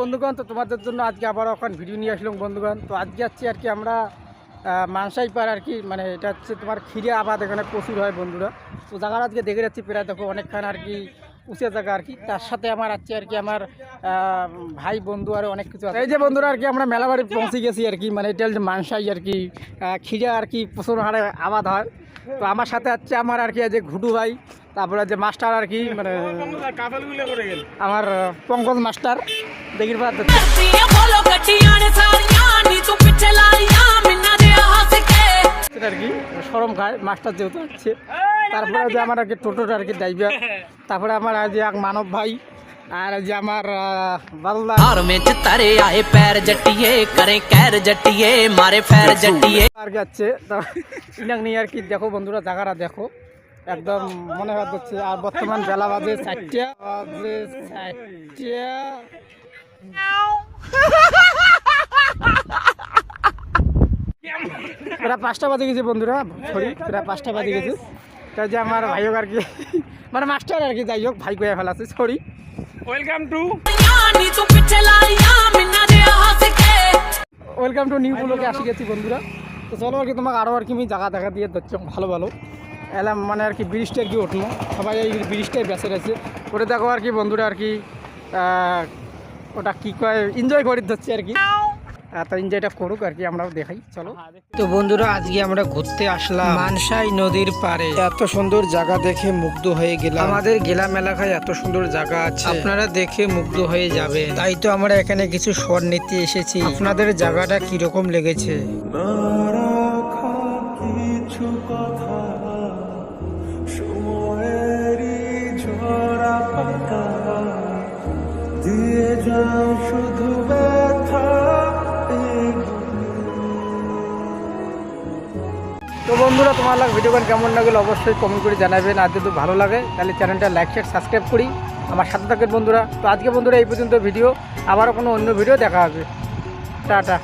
বন্ধুগণ, তো তোমাদের জন্য আজকে আবার ওখান ভিডিও নিয়ে আসলাম, বন্ধুগণ। তো আজকে যাচ্ছি আর কি আমরা মানসাই পার আর কি মানে এটা হচ্ছে তোমার খিরে আবাদ, এখানে প্রচুর হয় বন্ধুরা। তো জায়গাটা আজকে দেখে যাচ্ছি, প্রায় দেখো অনেকখান আর কি উঁচু জায়গা আর কি। তার সাথে আমার আছে আর কি আমার ভাই, বন্ধু, আর অনেক কিছু আছে। এই যে বন্ধুরা আর কি, আমরা মেলাবাড়ি পৌঁছে গেছি আর কি মানে এটা মানসাই আর কি খিরে আর কি প্রচুর হারে আবাদ হয়। তো আমার সাথে আছে আমার আর কি যে ঘুটু ভাই। তারপরে যে মাস্টার আর কি মানে আমার পঙ্কজ মাস্টার দেখি আর কি সরম খায় মাস্টার যেহেতু হচ্ছে। তারপরে যে আমার আর কি টোটোটা আর কি ড্রাইভার তারপরে আমার যে এক মানব ভাই আর যে আমার বালদা আর মেচে তারে আহে প্যার জটিয়ে করে ক্যার জটিয়ে মারে ফ্যার জটিয়ে। আর কি আছে। নিয়ে আর কি দেখো বন্ধুরা জায়গাটা দেখো। একদম মনে হয় হচ্ছে আর বর্তমান বেলা বাজে চারটা। বাজে প্রায় পাঁচটা বাজে গেছে বন্ধুরা সরি প্রায় পাঁচটা বাজে গেছে। তাই যে আমার ভাই হোক আর কি মানে মাস্টার আর কি যাই হোক ভাই কয়ে ফেলাছে sorry. Welcome to welcome to new ব্লকে আসি গেছি বন্ধুরা। তো চলো আর কি তোমাকে আরও আর কি আমি জায়গা দেখা দিয়ে ধরছি ভালো ভালো। এলাম মানে আর কি ব্রিজটা আর কি উঠল। সবাই এই ব্রিজটাই বেঁচে রয়েছে। করে দেখো আর কি বন্ধুরা আর কি ওটা কি কয় এনজয় করে ধরছে আর কি। এনজয়টা করুক আর কি, আমরাও দেখাই, চলো। তো বন্ধুরা, আজকে আমরা ঘুরতে আসলাম নদীর এত সুন্দর দেখে মুগ্ধ হয়ে গেলাম। আমাদের এলাকায় এত সুন্দর আছে। আপনারা দেখে মুগ্ধ হয়ে যাবে আমরা এখানে কিছু নিতে এসেছি। আপনাদের জায়গাটা কীরকম লেগেছে? কথা তো বন্ধুরা, তোমার লাগ ভিডিও গান কেমন লাগল অবশ্যই কমেন্ট করে জানাবেন আর যদি ভালো লাগে, তাহলে চ্যানেলটা লাইক শেয়ার সাবস্ক্রাইব করি। আমার সাথে থাকেন বন্ধুরা। তো আজকে বন্ধুরা, এই পর্যন্ত ভিডিও আবারও কোনো অন্য ভিডিও দেখা হবে। টাটা।